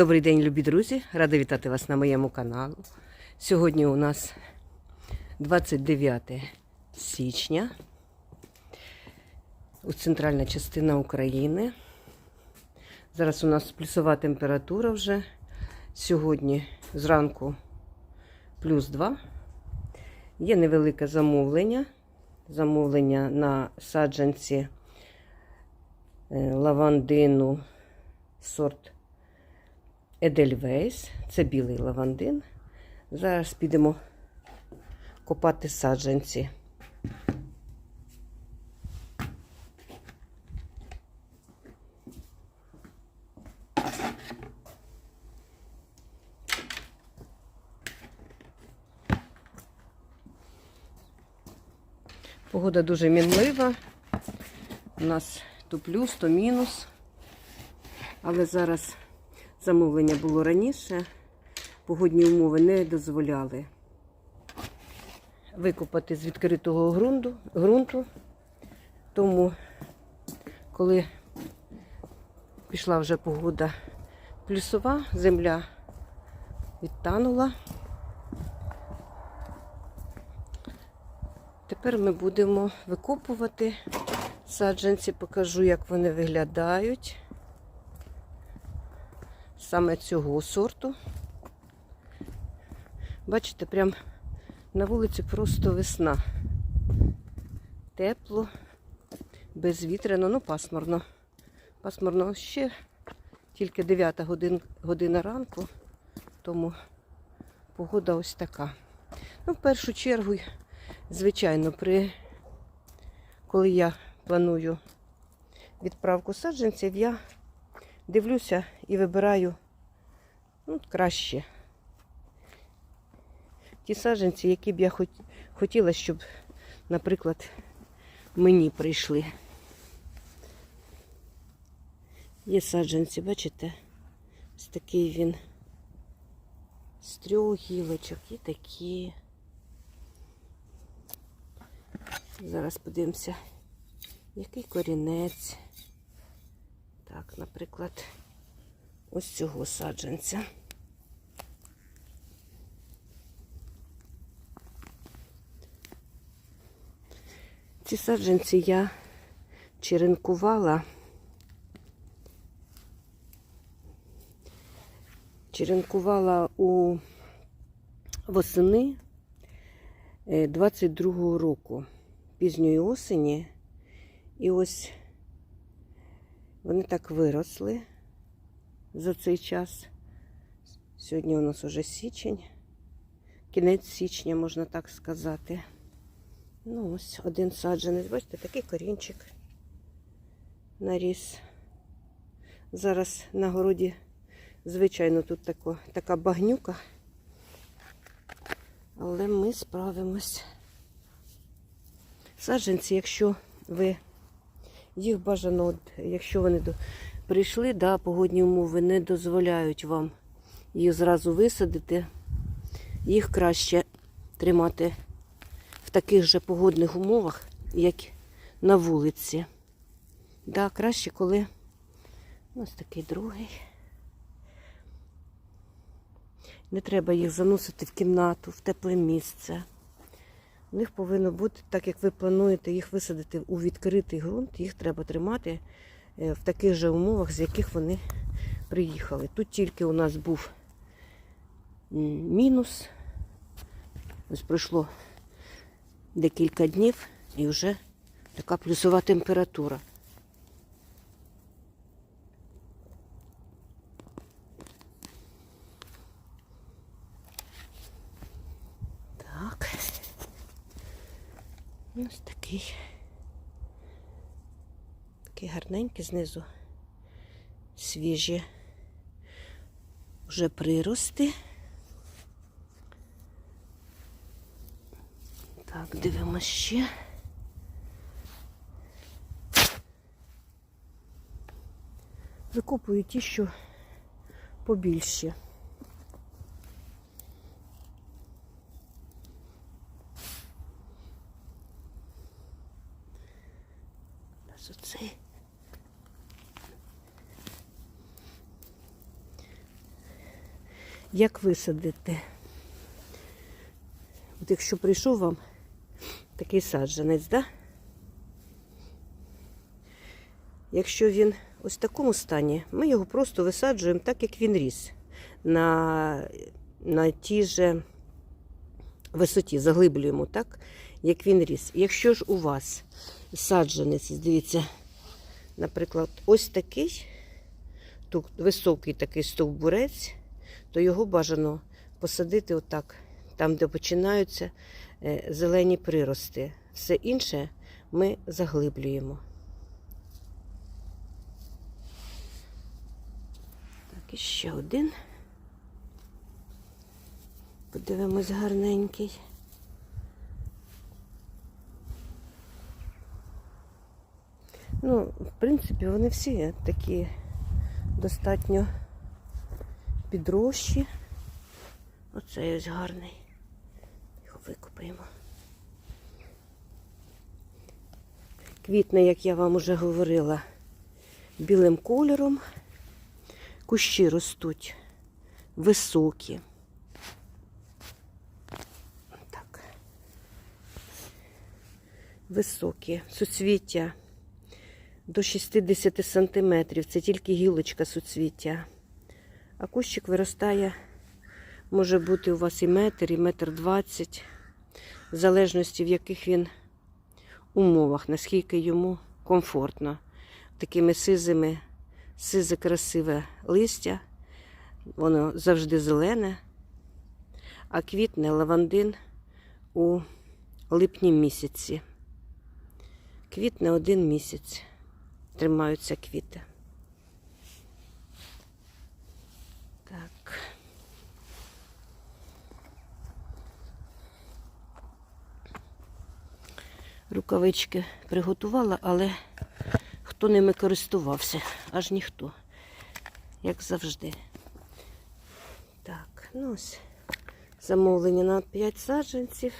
Добрий день, любі друзі! Рада вітати вас на моєму каналу. Сьогодні у нас 29 січня. У центральна частина України. Зараз у нас плюсова температура вже. Сьогодні зранку плюс 2. Є невелике замовлення. Замовлення на саджанці е, лавандину сорт Едельвейс. Це білий лавандин. Зараз підемо копати саджанці. Погода дуже мінлива. У нас то плюс, то мінус. Але зараз замовлення було раніше. Погодні умови не дозволяли викопати з відкритого ґрунту. ґрунту. Тому, коли пішла вже погода плюсова, земля відтанула. Тепер ми будемо викопувати саджанці, покажу, як вони виглядають. Саме цього сорту. Бачите, прям на вулиці просто весна. Тепло, безвітряно, ну пасмурно. Пасмурно ще тільки 9 годин, година ранку, тому погода ось така. Ну, в першу чергу, звичайно, при коли я планую відправку саджанців, я дивлюся і вибираю ну, краще ті саджанці, які б я хотіла, щоб, наприклад, мені прийшли. Є саджанці, бачите? Ось такий він з трьох гілочок і такі. Зараз подивимося, який корінець. Так, наприклад, ось цього саджанця. Ці саджанці я черенкувала. Черенкувала у восени 22-го року, пізньої осені. І ось вони так виросли за цей час. Сьогодні у нас уже січень, кінець січня, можна так сказати. Ну, ось один саджанець, бачите, такий корінчик наріс. Зараз на городі, звичайно, тут тако, така багнюка, але ми справимось. Саджанці, якщо ви їх бажано, якщо вони до... прийшли, да, погодні умови не дозволяють вам їх зразу висадити, їх краще тримати в таких же погодних умовах, як на вулиці. Да, краще, коли ось такий другий. Не треба їх заносити в кімнату, в тепле місце. У них повинно бути, так як ви плануєте їх висадити у відкритий ґрунт, їх треба тримати е, в таких же умовах, з яких вони приїхали. Тут тільки у нас був мінус. Ось пройшло декілька днів і вже така плюсова температура. Так. Ось такий. Такий гарненький знизу свіжі вже прирости. Так, дивимося ще. Викопую ті, що побільші. Ось оцей. Як висадити? От якщо прийшов вам такий саджанець, да? Якщо він ось в такому стані, ми його просто висаджуємо так, як він ріс. На, на тій же висоті, заглиблюємо так, як він ріс. Якщо ж у вас саджанець, дивіться, наприклад, ось такий, тут високий такий стовбурець, то його бажано посадити отак, там, де починаються е, зелені прирости. Все інше ми заглиблюємо. Так, і ще один. Подивимось гарненький. Ну, в принципі, вони всі такі достатньо підрощі. Оцей ось гарний. Його викопаємо. Квітне, як я вам уже говорила, білим кольором. Кущі ростуть високі. Так. Високі. Суцвіття до 60 сантиметрів. Це тільки гілочка суцвіття. А кущик виростає, може бути у вас і метр, і метр двадцять, в залежності в яких він умовах, наскільки йому комфортно. Такими сизими, сизе красиве листя, воно завжди зелене, а квітне лавандин у липні місяці. Квітне один місяць. Тримаються квіти. Так. Рукавички приготувала, але хто ними користувався? Аж ніхто, як завжди. Так, ну ось замовлення на 5 саджанців.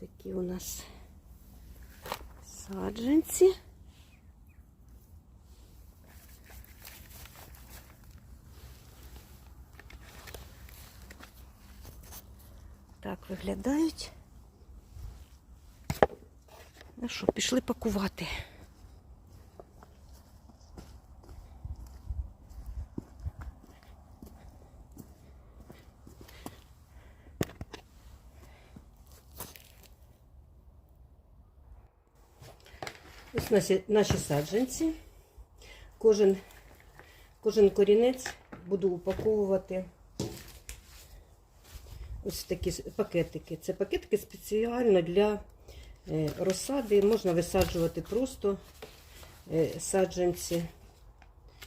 Такі у нас саджанці. Так виглядають. Ну що, пішли пакувати. Ось наші, наші саджанці. Кожен, кожен корінець буду упаковувати ось такі пакетики. Це пакетики спеціально для е, розсади. Можна висаджувати просто е, саджанці.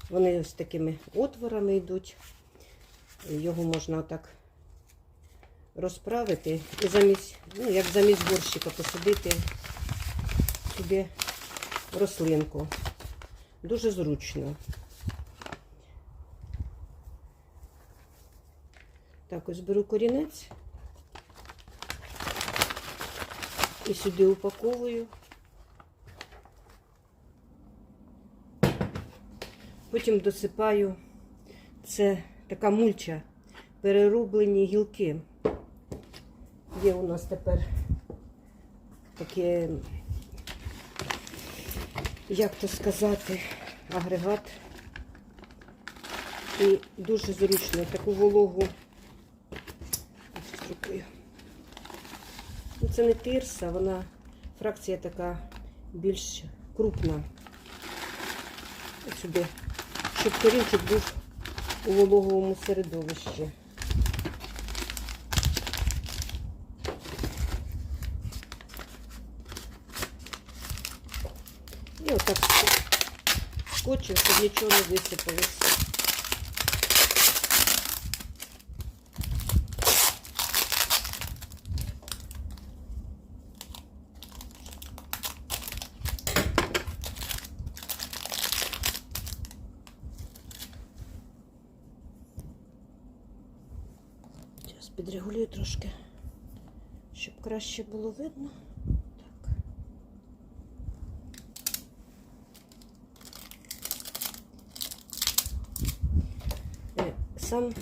Вони ось такими отворами йдуть. Його можна отак розправити і замість, ну, як замість горщика посадити сюди рослинку. Дуже зручно. Так, ось беру корінець і сюди упаковую. Потім досипаю це така мульча, перерублені гілки. Є у нас тепер таке як то сказати, агрегат. І дуже зручно таку вологу. Ось рукою. Ну, це не тирса, вона фракція така більш крупна. Ось Сюди, щоб корінчик був у вологовому середовищі. І отак скотчем, щоб нічого не висипалося. Підрегулюю трошки, щоб краще було видно. Так. Е, сам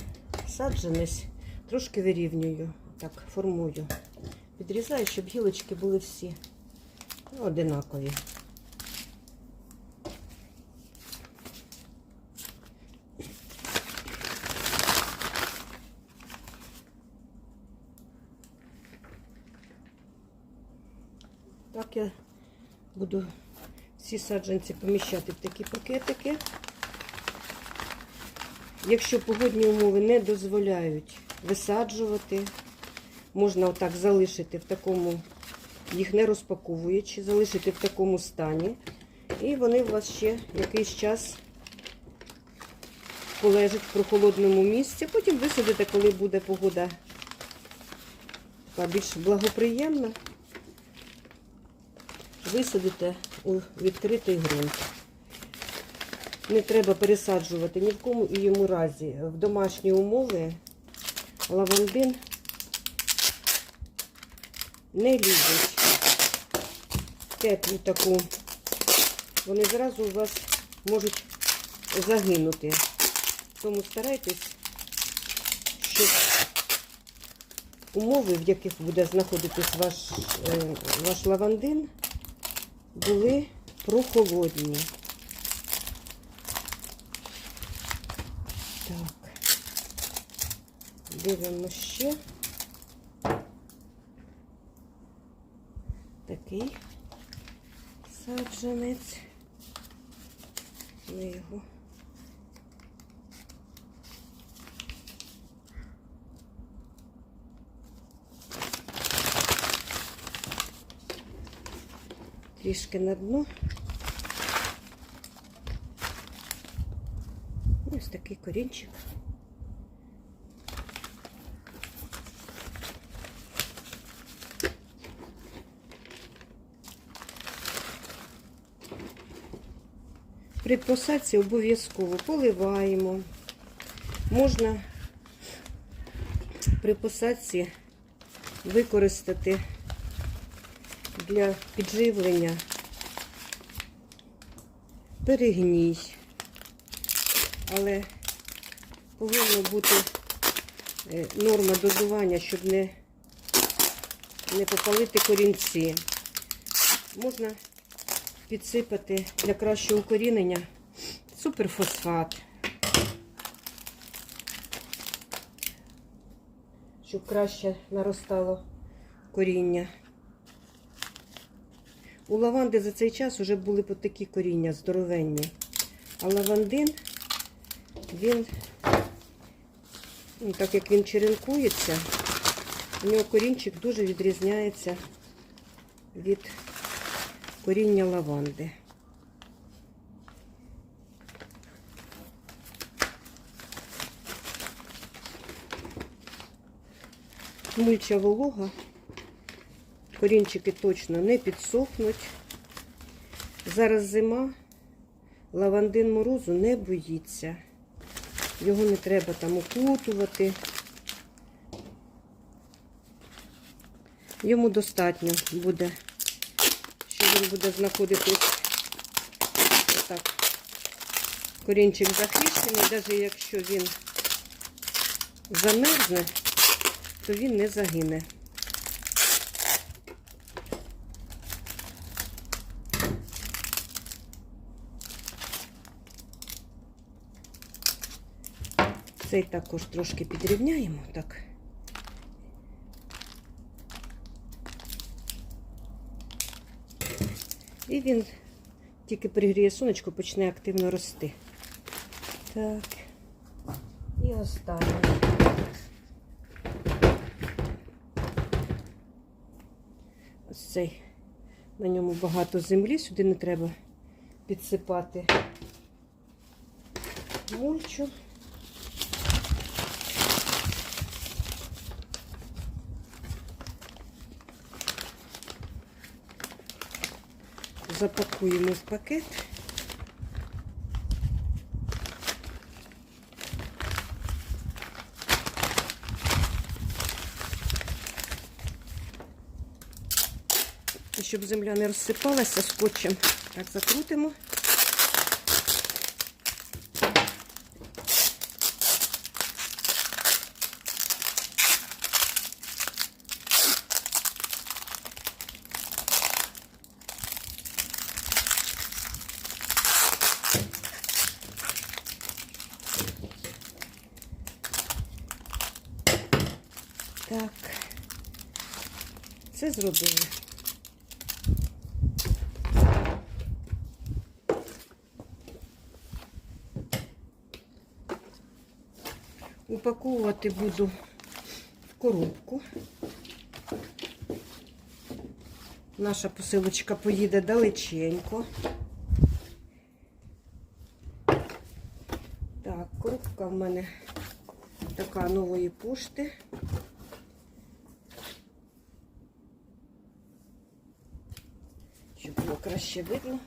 саджанець трошки вирівнюю, так, формую. Підрізаю, щоб гілочки були всі одинакові. Всі саджанці поміщати в такі пакетики. Якщо погодні умови не дозволяють висаджувати, можна отак залишити в такому, їх не розпаковуючи, залишити в такому стані. І вони у вас ще якийсь час полежать в прохолодному місці. Потім висадите, коли буде погода більш благоприємна. Висадите у відкритий ґрунт. Не треба пересаджувати ні в кому і йому разі. В домашні умови лавандин не любить теплу таку. Вони зразу у вас можуть загинути. Тому старайтесь, щоб умови, в яких буде знаходитись ваш, е, ваш лавандин, були прохолодні. Так, дивимося ще. Такий саджанець. Ми його. Трішки на дно. Ось такий корінчик. При посадці обов'язково поливаємо. Можна при посадці використати для підживлення перегній. Але повинна бути е, норма дозування, щоб не, не попалити корінці. Можна підсипати для кращого укорінення суперфосфат, щоб краще наростало коріння. У лаванди за цей час вже були такі коріння здоровенні. А лавандин, він, ну, так як він черенкується, у нього корінчик дуже відрізняється від коріння лаванди. Мульча волога, корінчики точно не підсохнуть. Зараз зима, лавандин морозу не боїться. Його не треба там окутувати. Йому достатньо буде що він буде знаходитись отак. Корінчик захищений, навіть якщо він замерзне, то він не загине. Цей також трошки підрівняємо так. І він тільки пригріє сонечко, почне активно рости. Так. І останній. Ось цей. На ньому багато землі, сюди не треба підсипати мульчу. Запакуємо в пакет. І щоб земля не розсипалася скотчем, так закрутимо. Так. Це зробили. Упаковувати буду в коробку. Наша посилочка поїде далеченько. Так, коробка в мене така нової пошти. Щоб було краще видно.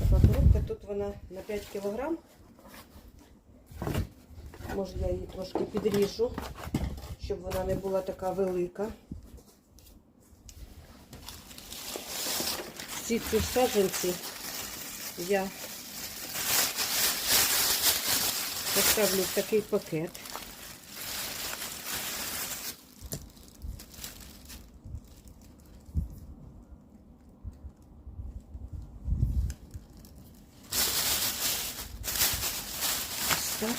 Така коробка, тут вона на 5 кілограм. Може я її трошки підріжу, щоб вона не була така велика. Всі ці саджанці я поставлю в такий пакет. Так.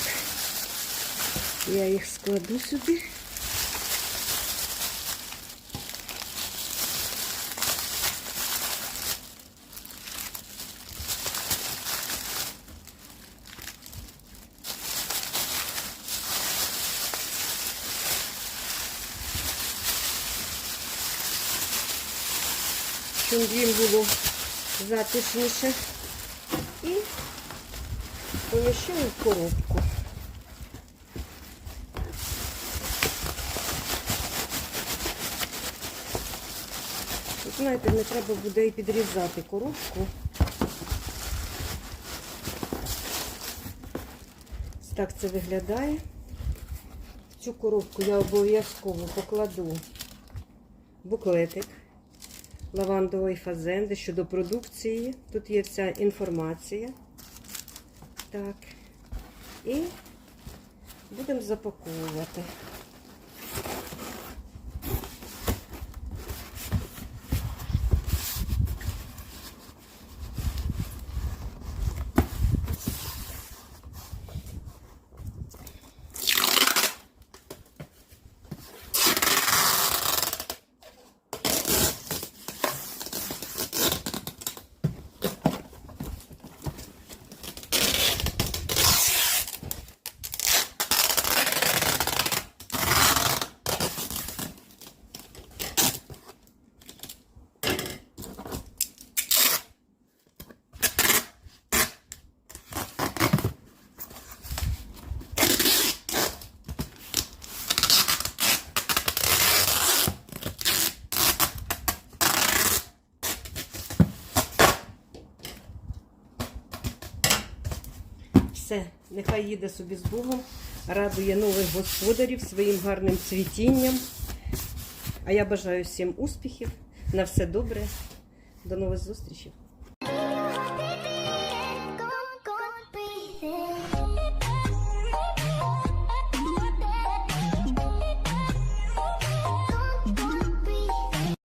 Я їх складу сюди. щоб їм було затишніше. І поміщаю в коробку. Тут, Знаєте, не треба буде і підрізати коробку. Так це виглядає. В цю коробку я обов'язково покладу буклетик лавандової фазенди щодо продукції. Тут є вся інформація. Так. І будемо запаковувати. Все, нехай їде собі з Богом, радує нових господарів своїм гарним цвітінням. А я бажаю всім успіхів, на все добре. До нових зустрічей.